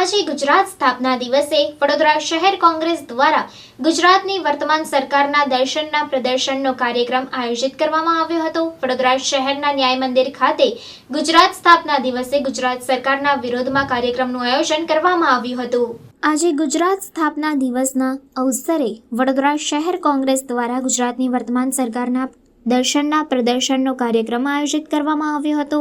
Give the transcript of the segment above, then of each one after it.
આજે ગુજરાત સ્થાપના દિવસે વડોદરા શહેર કોંગ્રેસ દ્વારા ગુજરાતની વર્તમાન સરકારના દર્શનના પ્રદર્શનનો કાર્યક્રમ આયોજિત કરવામાં આવ્યો હતો. વડોદરા શહેરના ન્યાય મંદિર ખાતે ગુજરાત સ્થાપના દિવસે ગુજરાત સરકારના વિરોધમાં કાર્યક્રમનું આયોજન કરવામાં આવ્યું હતું. આજે ગુજરાત સ્થાપના દિવસના અવસરે વડોદરા શહેર કોંગ્રેસ દ્વારા ગુજરાતની વર્તમાન સરકારના દર્શનના પ્રદર્શનનો કાર્યક્રમ આયોજિત કરવામાં આવ્યો હતો.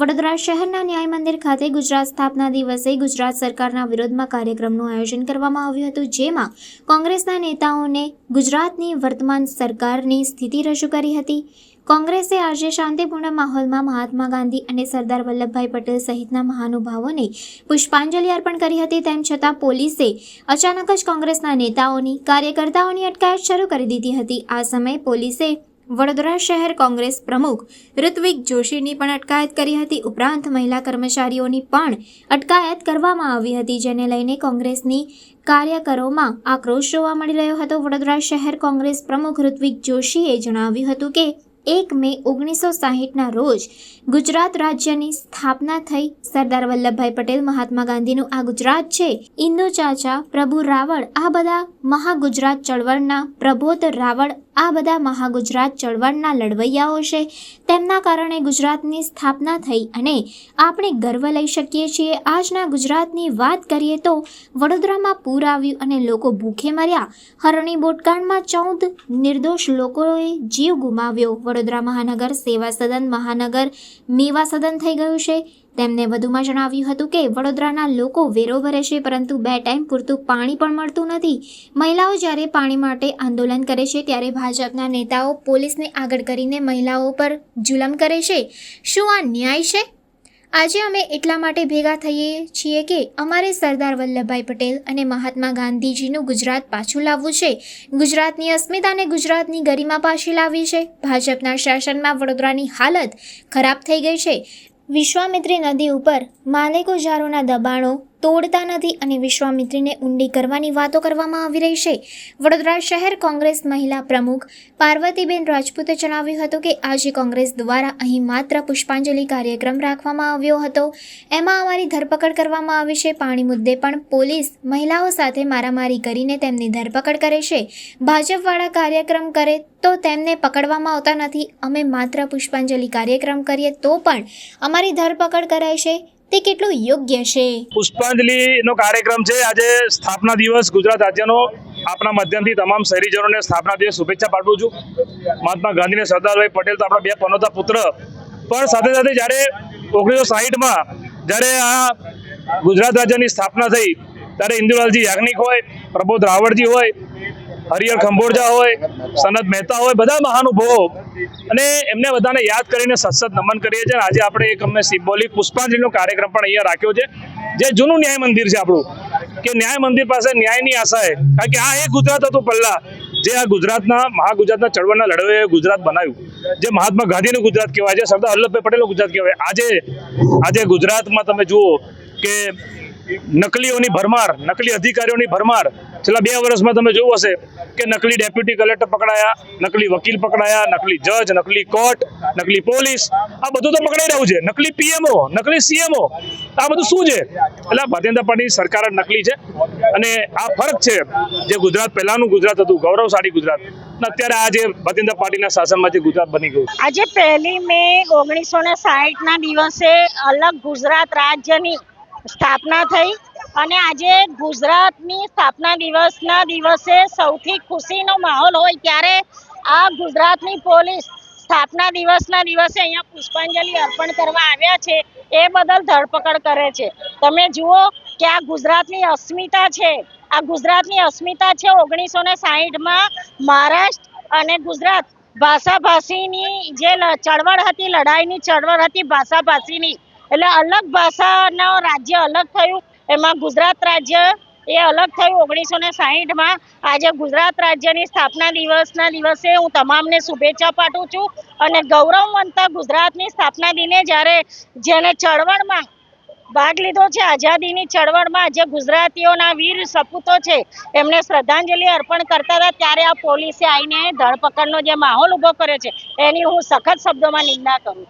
વડોદરા શહેરના ન્યાય મંદિર ખાતે ગુજરાત સ્થાપના દિવસે ગુજરાત સરકારના વિરોધમાં કાર્યક્રમનું આયોજન કરવામાં આવ્યું હતું, જેમાં કોંગ્રેસના નેતાઓને ગુજરાતની વર્તમાન સરકારની સ્થિતિ રજૂ કરી હતી. કોંગ્રેસે આજે શાંતિપૂર્ણ માહોલમાં મહાત્મા ગાંધી અને સરદાર વલ્લભભાઈ પટેલ સહિતના મહાનુભાવોને પુષ્પાંજલિ અર્પણ કરી હતી. તેમ છતાં પોલીસે અચાનક જ કોંગ્રેસના નેતાઓની કાર્યકર્તાઓની અટકાયત શરૂ કરી દીધી હતી. આ સમયે પોલીસે વડોદરા શહેર કોંગ્રેસ પ્રમુખ ઋત્વિક જોશીની પણ અટકાયત કરી હતી. ઉપરાંત મહિલા કર્મચારીઓની પણ અટકાયત કરવામાં આવી હતી, જેને લઈને કોંગ્રેસની કાર્યકરોમાં આક્રોશ જોવા મળી રહ્યો હતો. વડોદરા શહેર કોંગ્રેસ પ્રમુખ ઋત્વિક જોશીએ જણાવ્યું હતું કે, એક મે ઓગણીસો સાહીઠના રોજ ગુજરાત રાજ્યની સ્થાપના થઈ. સરદાર વલ્લભભાઈ પટેલ, મહાત્મા ગાંધીનું આ ગુજરાત છે. ઇન્દુ ચાચા, પ્રભુ રાવળ, આ બધા મહાગુજરાત ચળવળના પ્રબોધ રાવળ આ બધા મહાગુજરાત ચળવળના લડવૈયાઓ છે. તેમના કારણે ગુજરાતની સ્થાપના થઈ અને આપણે ગર્વ લઈ શકીએ છીએ. આજના ગુજરાતની વાત કરીએ તો વડોદરામાં પૂર આવ્યું અને લોકો ભૂખે મર્યા. હરણી બોટકાંડમાં ચૌદ નિર્દોષ લોકોએ જીવ ગુમાવ્યો. વડોદરા મહાનગર સેવા સદન મહાનગર મેવા સદન થઈ ગયું છે. તેમને વધુમાં જણાવ્યું હતું કે વડોદરાના લોકો વેરો ભરે છે પરંતુ બે ટાઈમ પૂરતું પાણી પણ મળતું નથી. મહિલાઓ જ્યારે પાણી માટે આંદોલન કરે છે, ત્યારે ભાજપના નેતાઓ પોલીસને આગળ કરીને મહિલાઓ પર જુલમ કરે છે. શું આ ન્યાય છે? આજે અમે એટલા માટે ભેગા થઈએ છીએ કે અમારે સરદાર વલ્લભભાઈ પટેલ અને મહાત્મા ગાંધીજીનું ગુજરાત પાછું લાવવું છે. ગુજરાતની અસ્મિતાને ગુજરાતની ગરિમા પાછી લાવવી છે. ભાજપના શાસનમાં વડોદરાની હાલત ખરાબ થઈ ગઈ છે. વિશ્વામિત્રી નદી ઉપર માલેકો જારોના દબાણો તોડતા નથી અને વિશ્વામિત્રીને ઊંડી કરવાની વાતો કરવામાં આવી રહી છે. વડોદરા શહેર કોંગ્રેસ મહિલા પ્રમુખ પાર્વતીબેન રાજપૂતે જણાવ્યું હતું કે આજે કોંગ્રેસ દ્વારા અહીં માત્ર પુષ્પાંજલિ કાર્યક્રમ રાખવામાં આવ્યો હતો. એમાં અમારી ધરપકડ કરવામાં આવી છે. પાણી મુદ્દે પણ પોલીસ મહિલાઓ સાથે મારામારી કરીને તેમની ધરપકડ કરે છે. ભાજપવાળા કાર્યક્રમ કરે તો તેમને પકડવામાં આવતા નથી. અમે માત્ર પુષ્પાંજલિ કાર્યક્રમ કરીએ તો પણ અમારી ધરપકડ કરાય છે. તે કેટલું યોગ્ય છે? પુષ્પાંજલિનો કાર્યક્રમ છે. આજે સ્થાપના દિવસ. ગુજરાત રાજ્યનો આપણા માધ્યમથી તમામ શહેરીજનોને સ્થાપના દિવસ શુભેચ્છા પાઠવું છું. મહાત્મા ગાંધી અને સરદારભાઈ પટેલ તો આપણા બે પનોતા પુત્ર. પણ સાથે સાથે જ્યારે ઓગણીસો સાહીઠમાં જ્યારે આ ગુજરાત રાજ્યની સ્થાપના થઈ, ત્યારે ઇન્દુલાલજી યાજ્ઞિક હોય, પ્રબોધ રાવળજી હોય હરિહર ખંભોરજા હોય, સનત મહેતા હોય, બધા મહાનુભવો. અને એમને બધાને યાદ કરીને સતસત નમન કરીએ છીએ. આજે આપણે એક અમને સિમ્બોલિક પુષ્પાંજલિનો કાર્યક્રમ પણ અહીંયા રાખ્યો છે, જે જૂનું ન્યાય મંદિર છે આપણું. કે ન્યાય મંદિર પાસે ન્યાયની આશાએ કારણ કે આ એ ગુજરાત હતું પહેલાં, જે આ ગુજરાતના, મહાગુજરાતના ચળવળના લડવે ગુજરાત બનાવ્યું. જે મહાત્મા ગાંધીનું ગુજરાત કહેવાય છે સરદાર વલ્લભભાઈ પટેલનું ગુજરાત કહેવાય. આજે આજે ગુજરાતમાં તમે જુઓ કે નકલીઓની ભરમાર, નકલી અધિકારીઓની ભરમાર. છેલ્લા બે વર્ષમાં તમે જોયું હશે કે નકલી ડેપ્યુટી કલેક્ટર પકડાયા, નકલી વકીલ પકડાયા, નકલી જજ, નકલી કોર્ટ, નકલી પોલીસ. આ બધું તો પકડાઈ રહ્યું છે. નકલી પીએમઓ, નકલી સીએમઓ. આ બધું શું છે? એટલે ભારતીય જનતા પાર્ટીની સરકાર જ નકલી છે. અને આ ફરક છે જે ગુજરાત, પહેલાનું ગુજરાત હતું, ગૌરવશાળી ગુજરાત. અત્યારે આ જે ભારતીય પાર્ટીના શાસનમાં જે ગુજરાત બની ગયું આજે પહેલી મે ઓગણીસો ના દિવસે અલગ ગુજરાત રાજ્યની સ્થાપના થઈ અને આજે ગુજરાતની સ્થાપના દિવસના દિવસે સૌથી ખુશીનો માહોલ હોય ત્યારે આ ગુજરાતની પોલીસ સ્થાપના દિવસના દિવસે અહીંયા પુષ્પાંજલિ અર્પણ કરવા આવ્યા છે. એ બદલ ધરપકડ કરે છે. તમે જુઓ કે આ ગુજરાતની અસ્મિતા છે. આ ગુજરાતની અસ્મિતા છે ઓગણીસો ને સાહીઠમાં મહારાષ્ટ્ર અને ગુજરાત. ભાષાભાષીની જે ચળવળ હતી, લડાઈની ચળવળ હતી ભાષાભાષીની. એટલે અલગ ભાષાનો રાજ્ય અલગ થયું. એમાં ગુજરાત રાજ્ય એ અલગ થયું. ઓગણીસો ને સાહીઠમાં આજે ગુજરાત રાજ્યની સ્થાપના દિવસના દિવસે હું તમામને શુભેચ્છા પાઠવું છું અને ગૌરવવંતા ગુજરાતની સ્થાપના દિને જ્યારે જેને ચળવળમાં ભાગ લીધો છે, આઝાદીની ચળવળમાં જે ગુજરાતીઓના વીર સપૂતો છે, એમને શ્રદ્ધાંજલિ અર્પણ કરતા હતા, ત્યારે આ પોલીસે આવીને ધરપકડનો જે માહોલ ઊભો કર્યો છે, એની હું સખત શબ્દોમાં નિંદા કરું છું.